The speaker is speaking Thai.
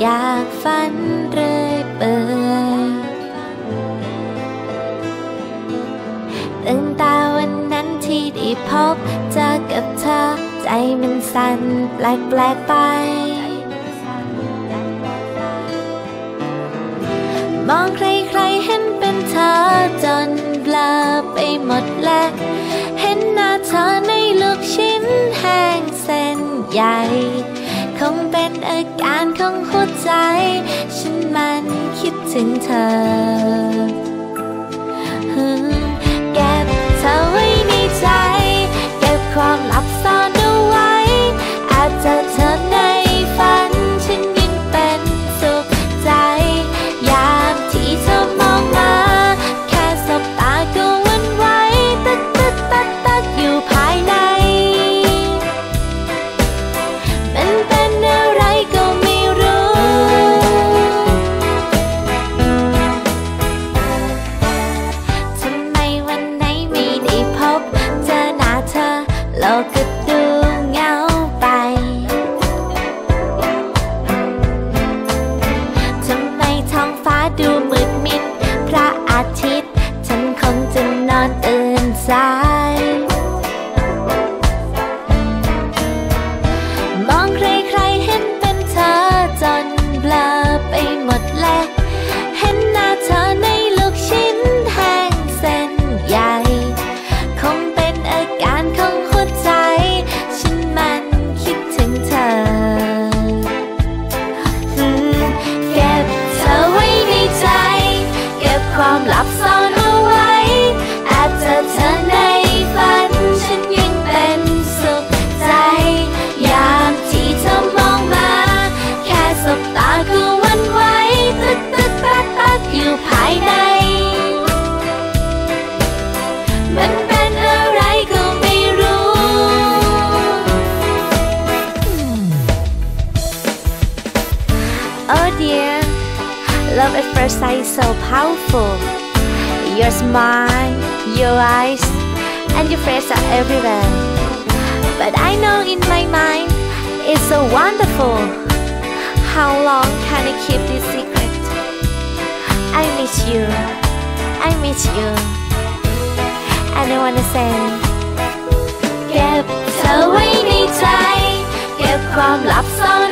อยากฝันเรื่อยเปื่อยตั้งแต่วันนั้นที่ได้พบเจอกับเธอ ใจมันสั่นแปลกๆไป มองใครๆเห็นเป็นเธอจนเบลอไปหมด ใจ ฉันมันคิดถึงเธอ โลกก็ดูเงาไป ทำไมท้องฟ้าดูมืดมิด พระอาทิตย์ ฉันคงจะนอนตื่นสาย Oh dear, love at first sight is so powerful. Your smile, your eyes, and your face are everywhere. But I know in my mind it's so wonderful. How long can I keep this secret? I miss you. I miss you. And I wanna say เก็บเธอไว้ในใจ เก็บความลับซ่อน